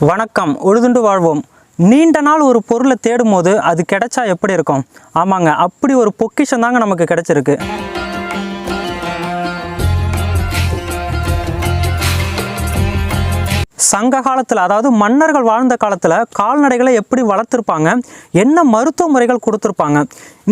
வணக்கம் உழுதுண்டு வாழ்வோம். நீண்ட நாள் ஒரு பொருளை தேடும் போது அது கிடைச்சா எப்படி இருக்கும்? ஆமாங்க அப்படி ஒரு பொக்கிஷம் தாங்க நமக்கு கிடைச்சிருக்கு. சங்க காலத்தில் அதாவது மன்னர்கள் வாழ்ந்த காலத்தில் கால்நடைகளை எப்படி வளர்த்துருப்பாங்க? என்ன மருத்துவ முறைகள் கொடுத்துருப்பாங்க?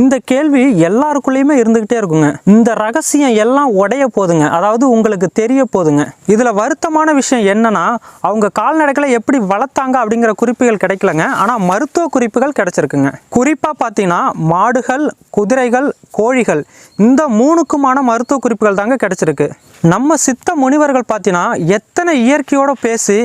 இந்த கேள்வி எல்லாருக்குள்ளேயுமே இருந்துக்கிட்டே இருக்குங்க. இந்த ரகசியம் எல்லாம் உடைய போதுங்க. அதாவது உங்களுக்கு தெரிய போதுங்க. இதில் வருத்தமான விஷயம் என்னன்னா அவங்க கால்நடைகளை எப்படி வளர்த்தாங்க அப்படிங்கிற குறிப்புகள் கிடைக்கலங்க. ஆனால் மருத்துவ குறிப்புகள் கிடைச்சிருக்குங்க. குறிப்பாக பார்த்தீங்கன்னா மாடுகள் குதிரைகள் கோழிகள் இந்த மூணுக்குமான மருத்துவ குறிப்புகள் தாங்க கிடைச்சிருக்கு. நம்ம சித்த முனிவர்கள் பார்த்தீங்கன்னா எத்தனை இயற்கையோட பேசி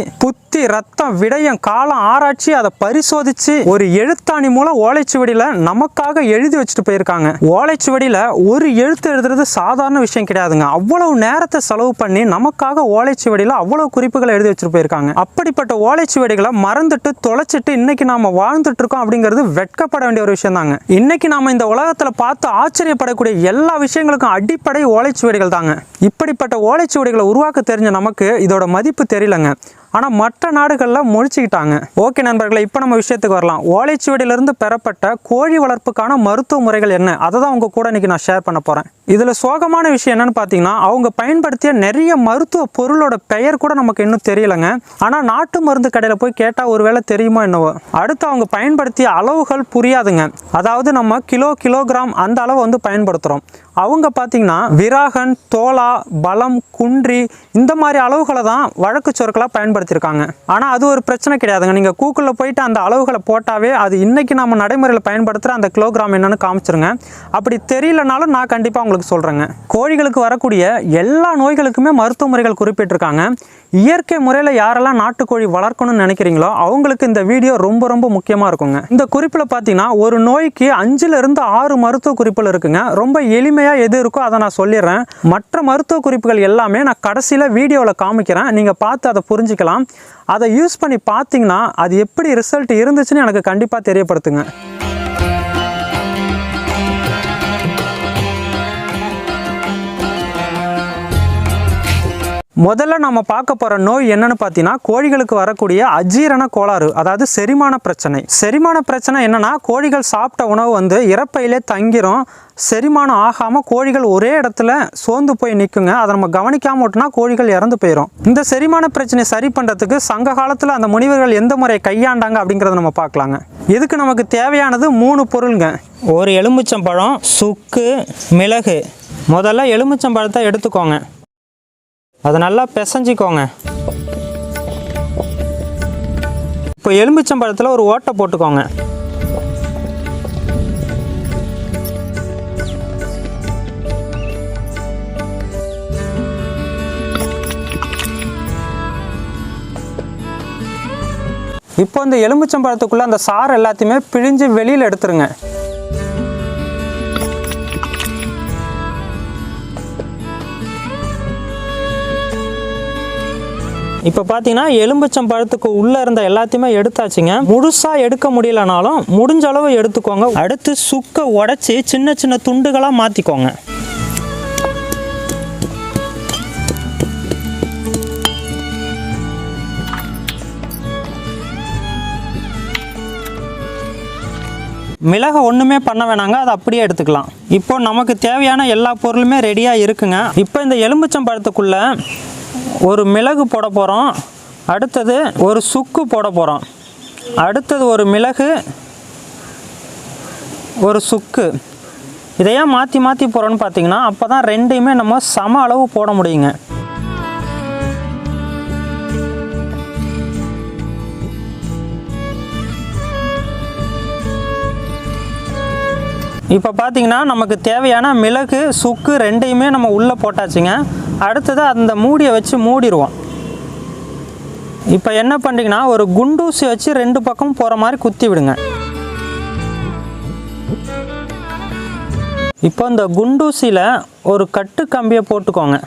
புத்தி ரத்தம் விடயம் காலம் ஆராய்ச்சி அதை பரிசோதிச்சு ஒரு எழுத்தாணி மூலம் ஓலைச்சுவடியில் நமக்காக எழுதி வச்சுட்டு போயிருக்காங்க. ஓலைச்சுவடியில் ஒரு எழுத்து எழுதுறது சாதாரண விஷயம் கிடையாதுங்க. அவ்வளவு நேரத்தை செலவு பண்ணி நமக்காக ஓலைச்சுவடியில அவ்வளவு குறிப்புகளை எழுதி வச்சுட்டு போயிருக்காங்க. அப்படிப்பட்ட ஓலைச்சுவடிகளை மறந்துட்டு தொலைச்சிட்டு இன்னைக்கு நாம வாழ்ந்துட்டு இருக்கோம் அப்படிங்கிறது வெட்கப்பட வேண்டிய ஒரு விஷயம் தாங்க இன்னைக்கு நாம இந்த உலகத்துல பார்த்து ஆச்சரியப்படக்கூடிய எல்லா விஷயங்களுக்கும் அடிப்படை ஓலைச்சுவடிகள் தாங்க இப்படிப்பட்ட ஓலைச்சுவடிகளை உருவாக்க தெரிஞ்ச நமக்கு இதோட மதிப்பு தெரியலங்க. ஆனால் மற்ற நாடுகளில் முழிச்சிக்கிட்டாங்க. ஓகே நண்பர்களை இப்போ நம்ம விஷயத்துக்கு வரலாம். ஓலைச்சுவடியிலிருந்து பெறப்பட்ட கோழி வளர்ப்புக்கான மருத்துவ முறைகள் என்ன? அதை தான் உங்கள் கூட இன்னைக்கு நான் ஷேர் பண்ண போகிறேன் இதில் சோகமான விஷயம் என்னென்னு பார்த்தீங்கன்னா அவங்க பயன்படுத்திய நிறைய மருத்துவ பொருளோட பெயர் கூட நமக்கு இன்னும் தெரியலங்க. ஆனால் நாட்டு மருந்து கடையில் போய் கேட்டால் ஒருவேளை தெரியுமோ என்னவோ. அடுத்து அவங்க பயன்படுத்திய அளவுகள் புரியாதுங்க. அதாவது நம்ம கிலோ கிலோகிராம் அந்த அளவு வந்து பயன்படுத்துகிறோம் அவங்க பார்த்திங்கன்னா விராகன் தோலா பலம் குன்றி இந்த மாதிரி அளவுகளை தான் வழக்கு சொற்களாக பயன்படுத்தியிருக்காங்க. ஆனால் அது ஒரு பிரச்சனை கிடையாதுங்க. நீங்கள் கூகுளில் போயிட்டு அந்த அளவுகளை போட்டாவே அது இன்றைக்கி நம்ம நடைமுறையில் பயன்படுத்துகிற அந்த கிலோகிராம் என்னென்னு காமிச்சிருங்க. அப்படி தெரியலனாலும் நான் கண்டிப்பாக உங்களுக்கு சொல்கிறேங்க கோழிகளுக்கு வரக்கூடிய எல்லா நோய்களுக்குமே மருத்துவ முறைகள் குறிப்பிட்டிருக்காங்க. இயற்கை முறையில் யாரெல்லாம் நாட்டுக்கோழி வளர்க்கணும்னு நினைக்கிறீங்களோ அவங்களுக்கு இந்த வீடியோ ரொம்ப ரொம்ப முக்கியமாக இருக்குங்க. இந்த குறிப்பில் பார்த்தீங்கன்னா ஒரு நோய்க்கு அஞ்சுலேருந்து ஆறு மருத்துவ குறிப்புகள் இருக்குங்க. ரொம்ப எளிமையாக எது இருக்கோ அதை நான் சொல்லிடுறேன். மற்ற மருத்துவ குறிப்புகள் எல்லாமே நான் கடைசியில் வீடியோவில் காமிக்கிறேன். நீங்கள் பார்த்து அதை புரிஞ்சுக்கலாம். அதை யூஸ் பண்ணி பார்த்தீங்கன்னா அது எப்படி ரிசல்ட் இருந்துச்சுன்னு எனக்கு கண்டிப்பாக தெரியப்படுத்துங்க. முதல்ல நம்ம பார்க்க போகிற நோய் என்னன்னு பார்த்தீங்கன்னா கோழிகளுக்கு வரக்கூடிய அஜீரண கோளாறு அதாவது செரிமான பிரச்சனை. செரிமான பிரச்சனை என்னென்னா கோழிகள் சாப்பிட்ட உணவு வந்து இறப்பையிலே தங்கிரும். செரிமானம் ஆகாமல் கோழிகள் ஒரே இடத்துல சோர்ந்து போய் நிற்குங்க அதை நம்ம கவனிக்காம விட்டுனா கோழிகள் இறந்து போயிடும் இந்த செரிமான பிரச்சனையை சரி பண்ணுறதுக்கு சங்க காலத்தில் அந்த முனிவர்கள் எந்த முறையை கையாண்டாங்க அப்படிங்கிறத நம்ம பார்க்கலாங்க. இதுக்கு நமக்கு தேவையானது மூணு பொருளுங்க. ஒரு எலுமிச்சம்பழம் சுக்கு மிளகு. முதல்ல எலுமிச்சம்பழத்தை எடுத்துக்கோங்க. அதை நல்லா பிசைஞ்சிக்கோங்க. இப்போ எலுமிச்சம்பழத்தில் ஒரு ஓட்டை போட்டுக்கோங்க. இப்போ இந்த எலுமிச்சம்பழத்துக்குள்ளே அந்த சாறு எல்லாத்தையுமே பிழிஞ்சு வெளியில் எடுத்துருங்க. இப்போ பார்த்தீங்கன்னா எலும்புச்சம் பழத்துக்கு உள்ளே இருந்த எல்லாத்தையுமே எடுத்தாச்சுங்க. முழுசாக எடுக்க முடியலனாலும் முடிஞ்ச அளவு எடுத்துக்கோங்க. அடுத்து சுக்கை உடச்சி சின்ன சின்ன துண்டுகளாக மாற்றிக்கோங்க மிளகை ஒன்றுமே பண்ண வேணாங்க அதை அப்படியே எடுத்துக்கலாம். இப்போ நமக்கு தேவையான எல்லா பொருளுமே ரெடியாக இருக்குங்க. இப்போ இந்த எலும்புச்சம் பழத்துக்குள்ளே ஒரு மிளகு போட போகிறோம் அடுத்தது ஒரு சுக்கு போட போகிறோம் அடுத்தது ஒரு மிளகு ஒரு சுக்கு. இதையே மாற்றி மாற்றி போகிறோன்னு பார்த்தீங்கன்னா அப்போ தான் ரெண்டையுமே நம்ம சம அளவு போட முடியுங்க. இப்போ பார்த்தீங்கன்னா நமக்கு தேவையான மிளகு சுக்கு ரெண்டையுமே நம்ம உள்ளே போட்டாச்சுங்க. அடுத்தது அந்த மூடியை வச்சு மூடிடுவோம். இப்போ என்ன பண்ணுறீங்கன்னா ஒரு குண்டூசி வச்சு ரெண்டு பக்கம் போகிற மாதிரி குத்தி விடுங்க. இப்போ இந்த குண்டூசியில் ஒரு கட்டு கம்பியை போட்டுக்கோங்க.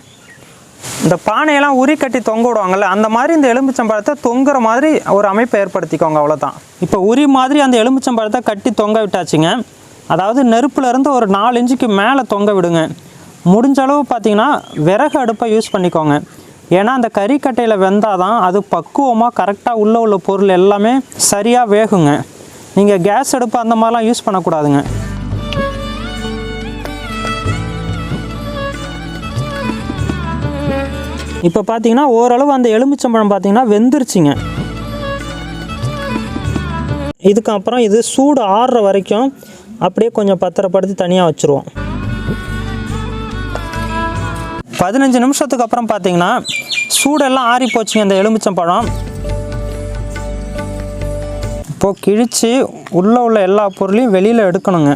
இந்த பானையெல்லாம் உரி கட்டி தொங்க விடுவாங்கள்ல அந்த மாதிரி இந்த எலுமிச்சம்பழத்தை தொங்குற மாதிரி ஒரு அமைப்பை ஏற்படுத்திக்கோங்க அவ்வளோதான் இப்போ உரி மாதிரி அந்த எலுமிச்சம்பழத்தை கட்டி தொங்க விட்டாச்சுங்க. அதாவது நெருப்புலேருந்து ஒரு நாலு இன்ச்சுக்கு மேலே தொங்க விடுங்க. முடிஞ்ச அளவு பார்த்தீங்கன்னா விறகு அடுப்பை யூஸ் பண்ணிக்கோங்க. ஏன்னா அந்த கறிக்கட்டையில் வெந்தால் தான் அது பக்குவமாக கரெக்டாக உள்ளே உள்ள பொருள் எல்லாமே சரியாக வேகுங்க. நீங்கள் கேஸ் அடுப்பு அந்த மாதிரிலாம் யூஸ் பண்ணக்கூடாதுங்க. இப்போ பார்த்தீங்கன்னா ஓரளவு அந்த எலுமிச்சம்பழம் பார்த்தீங்கன்னா வெந்துருச்சுங்க. இதுக்கப்புறம் இது சூடு ஆறுற வரைக்கும் அப்படியே கொஞ்சம் பத்திரப்படுத்தி தனியாக வச்சுருவோம். பதினஞ்சு நிமிஷத்துக்கு அப்புறம் பார்த்தீங்கன்னா சூடெல்லாம் ஆறி போச்சுங்க இந்த எலுமிச்சம்பழம் இப்போது கிழித்து உள்ளே உள்ள எல்லா பொருளையும் வெளியில் எடுக்கணுங்க.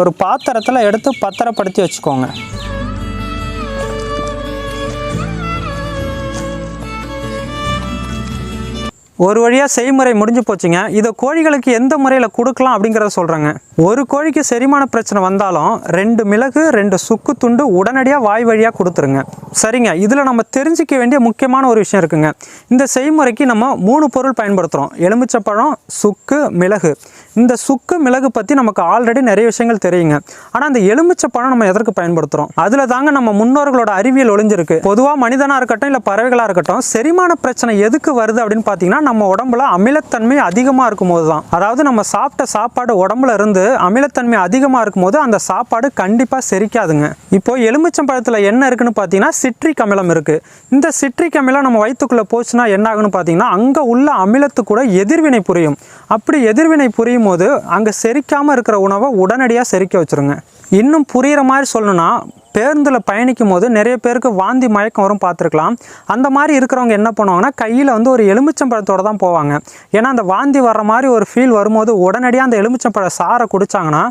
ஒரு பாத்திரத்தில் எடுத்து பத்திரப்படுத்தி வச்சுக்கோங்க. ஒரு வழியாக செய்முறை முடிஞ்சு போச்சுங்க. இதை கோழிகளுக்கு எந்த முறையில் கொடுக்கலாம் அப்படிங்கிறத சொல்கிறேங்க ஒரு கோழிக்கு செரிமான பிரச்சனை வந்தாலும் ரெண்டு மிளகு ரெண்டு சுக்கு துண்டு உடனடியாக வாய் வழியாக கொடுத்துருங்க. சரிங்க. இதில் நம்ம தெரிஞ்சிக்க வேண்டிய முக்கியமான ஒரு விஷயம் இருக்குங்க. இந்த செய்முறைக்கு நம்ம மூணு பொருள் பயன்படுத்துகிறோம் எலுமிச்சப்பழம் சுக்கு மிளகு. இந்த சுக்கு மிளகு பற்றி நமக்கு ஆல்ரெடி நிறைய விஷயங்கள் தெரியுங்க. ஆனால் அந்த எலுமிச்சப்பழம் நம்ம எதற்கு பயன்படுத்துகிறோம் அதில் தாங்க நம்ம முன்னோர்களோட அறிவியல் ஒளிஞ்சிருக்கு. பொதுவாக மனிதனாக இருக்கட்டும் இல்லை பறவைகளாக இருக்கட்டும் செரிமான பிரச்சனை எதுக்கு வருது அப்படின்னு பார்த்தீங்கன்னா நம்ம உடம்புல அமிலத்தன்மை அதிகமாக இருக்கும்போது தான் அதாவது நம்ம சாப்பிட்ட சாப்பாடு உடம்புல இருந்து அமிலத்தன்மை அதிகமாக இருக்கும்போது அந்த சாப்பாடு கண்டிப்பாக செரிக்காதுங்க. இப்போ எலுமிச்சம்பழத்தில் என்ன இருக்குன்னு பார்த்தீங்கன்னா சிட்ரிக் அமிலம் இருக்குது இந்த சிட்ரிக் அமிலம் நம்ம வயிற்றுக்குள்ளே போச்சுன்னா என்ன ஆகுன்னு பார்த்தீங்கன்னா அங்கே உள்ள அமிலத்து கூட எதிர்வினை புரியும். அப்படி எதிர்வினை புரியும் போது அங்கே செரிக்காமல் இருக்கிற உணவை உடனடியாக செரிக்க வச்சுருங்க. இன்னும் புரிகிற மாதிரி சொல்லணும்னா பேருந்தில் பயணிக்கும் போது நிறைய பேருக்கு வாந்தி மயக்கம் வரும் பார்த்துருக்கலாம். அந்த மாதிரி இருக்கிறவங்க என்ன பண்ணுவாங்கன்னா கையில் வந்து ஒரு எலுமிச்சம்பழத்தோடு தான் போவாங்க. ஏன்னா அந்த வாந்தி வர்ற மாதிரி ஒரு ஃபீல் வரும்போது உடனடியாக அந்த எலுமிச்சம்பழ சாறை குடித்தாங்கன்னா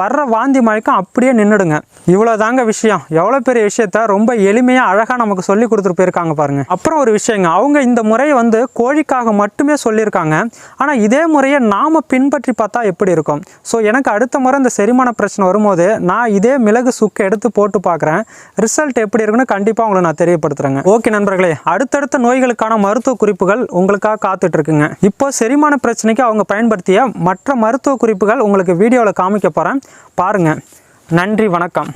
வர்ற வாந்தி மயக்கம் அப்படியே நின்றுடுங்க இவ்வளோ தாங்க விஷயம். எவ்வளோ பெரிய விஷயத்த ரொம்ப எளிமையாக அழகாக நமக்கு சொல்லி கொடுத்துட்டு போயிருக்காங்க பாருங்க. அப்புறம் ஒரு விஷயங்க. அவங்க இந்த முறையை வந்து கோழிக்காக மட்டுமே சொல்லியிருக்காங்க. ஆனால் இதே முறையை நாம் பின்பற்றி பார்த்தா எப்படி இருக்கும்? ஸோ எனக்கு அடுத்த முறை இந்த செரிமான பிரச்சனை வரும்போது நான் இதே மிளகு சுக்கை எடுத்து போட்டு பார்க்குறேன். ரிசல்ட் எப்படி இருக்குன்னு கண்டிப்பாக உங்களை நான் தெரியப்படுத்துகிறேங்க ஓகே நண்பர்களே அடுத்தடுத்த நோய்களுக்கான மருத்துவ குறிப்புகள் உங்களுக்காக காத்துட்டு இருக்குங்க இப்போ செரிமான பிரச்சனைக்கு அவங்க பயன்படுத்திய மற்ற மருத்துவ குறிப்புகள் உங்களுக்கு வீடியோவில் காமிக்க போகிறேன் பாருங்கள் நன்றி வணக்கம்.